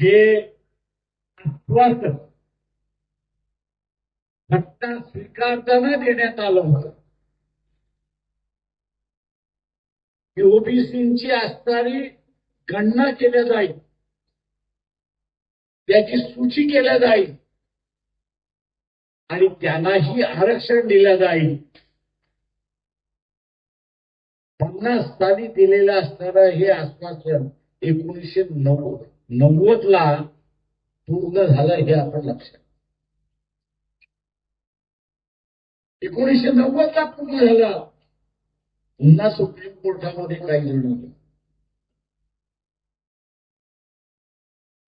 हे आश्वासन सत्ता स्वीकारताना देण्यात आलं होतं. की ओबीसीची असणारी गणना केल्या जाईल. त्याची सूची केल्या जाईल. आणि त्यांनाही आरक्षण दिलं जाईल. पन्नास साली दिलेलं असणारं हे आश्वासन एकोणीसशे नव्वद नव्वद ला पूर्ण झालं हे आपण लक्षात एकोणीसशे नव्वद ला पूर्ण झालं. पुन्हा सुप्रीम कोर्टामध्ये काही जण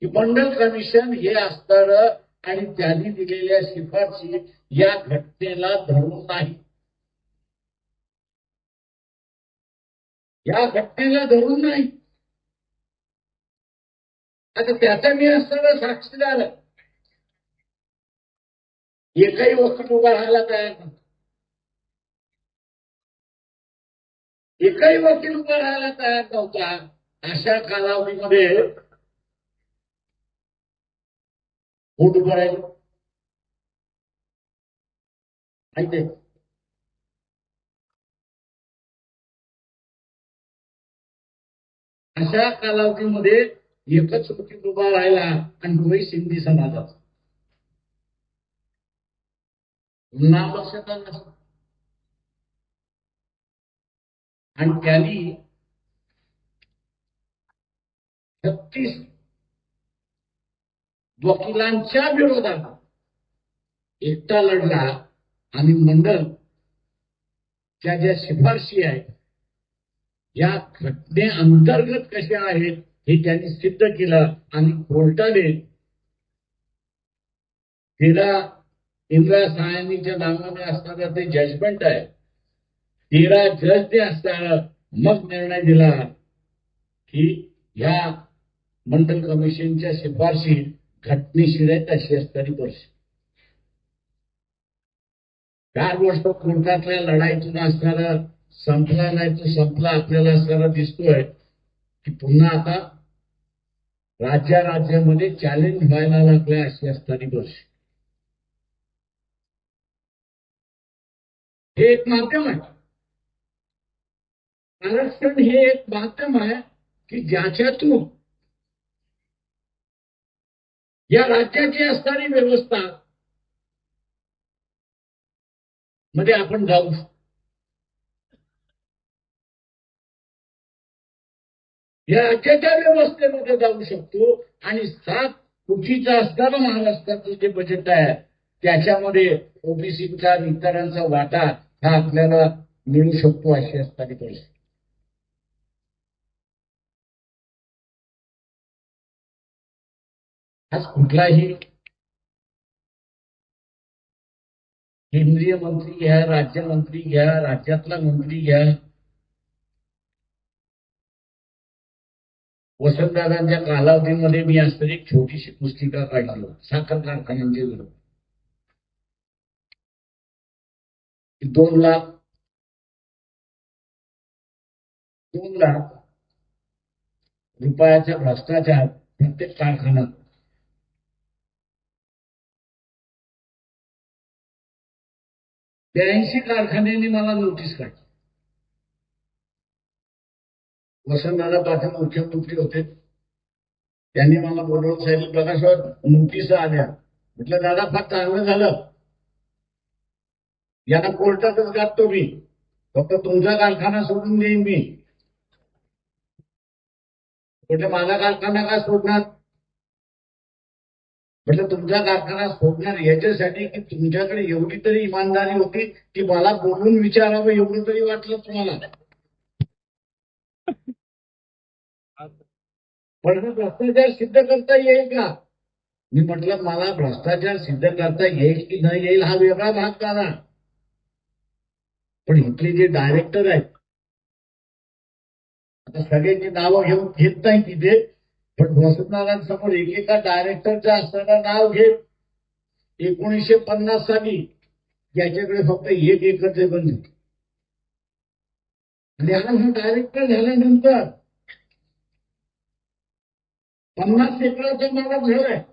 की मंडल कमिशन हे असणार आणि त्यांनी दिलेल्या शिफारशी या घटनेला धरून नाही. या घटनेला धरून नाही. आता त्याचा मी असताना साक्षीदार आहे. एकही वकील उभा राहायला तयार नव्हता एकही वकील उभा राहायला तयार नव्हता अशा कालावधीमध्ये पोट उभं राहिलं माहिती आहे? अशा कालावधीमध्ये एकच वकील उभा राहिला आणि डोळे सिंधी समाजात. नाव लक्षात आणि त्यांनी छत्तीस वकिलांच्या विरोधात एकटा लढला आणि मंडळ त्या ज्या शिफारशी आहेत या घटने अंतर्गत कशा आहेत? हे त्यांनी सिद्ध केलं आणि कोर्टाने तेरा इंदिरा सायनीच्या नावाने असणारा ते जजमेंट आहे. तेरा जज ते असताना मग निर्णय दिला की ह्या मंडल कमिशनच्या शिफारशी घटनेशीर आहेत अशी असणारी परिस्थिती चार वर्ष कोर्टातल्या लढाईतून असणारा संपला नाही तो संपला आपल्याला असणारा दिसतोय की पुन्हा आता राज्या राज्यामध्ये चॅलेंज व्हायला लागल्या अशी असणारी परिस्थिती हे एक माध्यम आहे आरक्षण हे एक माध्यम आहे की ज्याच्यातून या राज्याची असणारी व्यवस्था मध्ये आपण जाऊ शकतो. या राज्याच्या व्यवस्थेमध्ये जाऊ शकतो. आणि सात कोटीचा असताना महाराष्ट्राचं जे बजेट आहे त्याच्यामध्ये ओबीसीचा इतरांचा वाटा हा आपल्याला मिळू शकतो अशी असताना परिस्थिती आज कुठलाही केंद्रीय मंत्री घ्या राज्यमंत्री घ्या राज्यातला मंत्री घ्या वसंतदादांच्या कालावधीमध्ये मी आज तरी एक छोटीशी पुस्तिका काढली. साखर कारखान्यांच्या विरोधात दोन लाख दोन लाख रुपयाचा भ्रष्टाचार प्रत्येक कारखान्यात. ब्याऐंशी कारखान्यांनी मला नोटीस काढली. वसंतदादा पाटील मुख्यमंत्री होते. त्यांनी मला बोलवून सांगितलं प्रकाशवर नोटीस आल्या. म्हटलं दादा फार चांगलं झालं. यांना कोर्टातच गाठतो मी. फक्त तुमचा कारखाना सोडून देईन मी. म्हटलं माझा कारखाना का सोडणार? म्हटलं तुमचा कारखाना सोडणार याच्यासाठी की तुमच्याकडे एवढी तरी इमानदारी होती की मला बोलून विचारावं एवढं तरी वाटलं तुम्हाला. पण हा भ्रष्टाचार सिद्ध करता येईल का? मी म्हटलं मला भ्रष्टाचार सिद्ध करता येईल की न येईल हा वेगळा भाग करा पण इथले जे डायरेक्टर आहेत आता सगळ्यांची नावं घेऊन घेत नाही तिथे पण वसंतनारायणसमोर एकेका डायरेक्टरच्या असताना नाव घेत एकोणीसशे पन्नास साली याच्याकडे फक्त एक एकर जमीन आणि हा डायरेक्टर झाल्यानंतर पन्नास एकराचा घर आहे.